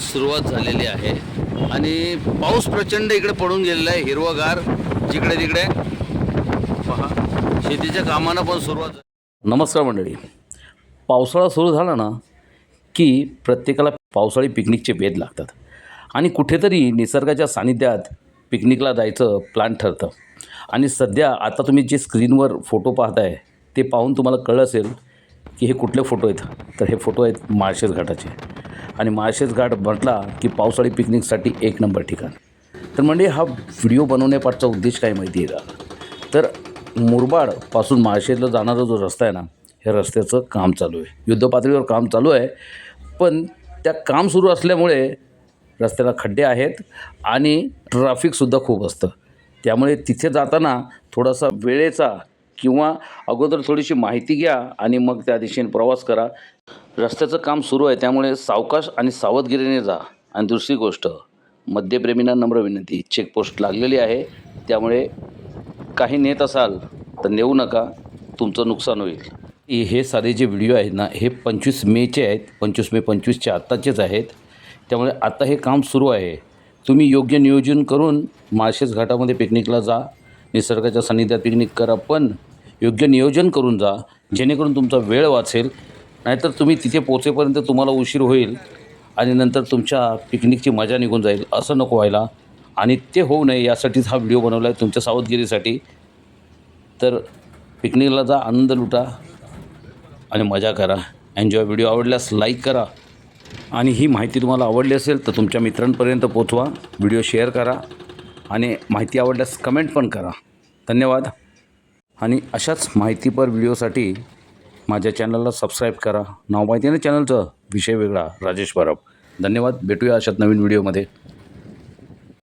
सुरुवात झालेली आहे. आणि पाऊस प्रचंड इकडे पडून गेलेला आहे हिरवगार जिकडे तिकडे. पहा शेतीच्या कामांना पण सुरुवात नमस्कार मंडळी. पावसाळा सुरू झाला ना की प्रत्येकाला पावसाळी पिकनिकचे वेध लागतात. आणि कुठेतरी निसर्गाच्या सानिध्यात पिकनिकला जायचं प्लॅन ठरतं. आणि सध्या आता तुम्ही जे स्क्रीनवर फोटो पाहताय ते पाहून तुम्हाला कळलं असेल की हे कुठले फोटो आहेत? तर हे फोटो आहेत माळशेज घाटाचे. आणि माळशेज घाट म्हटला की पावसाळी पिकनिकसाठी एक नंबर ठिकाण. तर म्हणजे हा व्हिडिओ बनवण्यापाठचा उद्देश काय माहिती आहे का? तर मुरबाडपासून माळशेजला जाणारा जो रस्ता आहे ना हे रस्त्याचं काम चालू आहे. युद्धपातळीवर काम चालू आहे. पण त्या काम सुरू असल्यामुळे रस्त्याला खड्डे आहेत आणि ट्रॅफिकसुद्धा खूप असतं. त्यामुळे तिथे जाताना थोडासा वेळेचा किंवा अगोदर थोडीशी माहिती घ्या आणि मग त्या दिशेने प्रवास करा. रस्त्याचं काम सुरू आहे त्यामुळे सावकाश आणि सावधगिरीने जा. आणि दुसरी गोष्ट मद्यप्रेमींना नम्र विनंती. चेकपोस्ट लागलेली आहे त्यामुळे काही नेत असाल तर नेऊ नका तुमचं नुकसान होईल. हे- हे सारे जे व्हिडिओ आहेत ना हे पंचवीस मेचे आहेत पंचवीस मे पंचवीसचे आत्ताचेच आहेत. त्यामुळे आता हे काम सुरू आहे. तुम्ही योग्य नियोजन करून माळशेज घाटामध्ये पिकनिकला जा निसर्गाच्या सान्निध्यात पिकनिक करा पण योग्य नियोजन करून जा जेणेकरून तुमचा वेळ वाचेल. नाहीतर तुम्ही तिथे पोचेपर्यंत तुम्हाला उशीर होईल आणि नंतर तुमच्या पिकनिकची मजा निघून जाईल असं नको व्हायला. आणि ते होऊ नये यासाठीच हा व्हिडिओ बनवला आहे तुमच्या सावधगिरीसाठी. तर पिकनिकला जा आनंद लुटा आणि मजा करा. एन्जॉय व्हिडिओ आवडल्यास लाईक करा. आणि ही माहिती तुम्हाला आवडली असेल तर तुमच्या मित्रांपर्यंत पोचवा व्हिडिओ शेअर करा आणि माहिती आवडल्यास कमेंट पण करा. धन्यवाद. आणि अशाच माहितीपर व्हिडिओसाठी माझ्या चॅनलला सबस्क्राईब करा. नाव माहिती आहे ना चॅनलचं? विषय वेगळा. राजेश परब धन्यवाद. भेटूया अशात नवीन व्हिडिओमध्ये.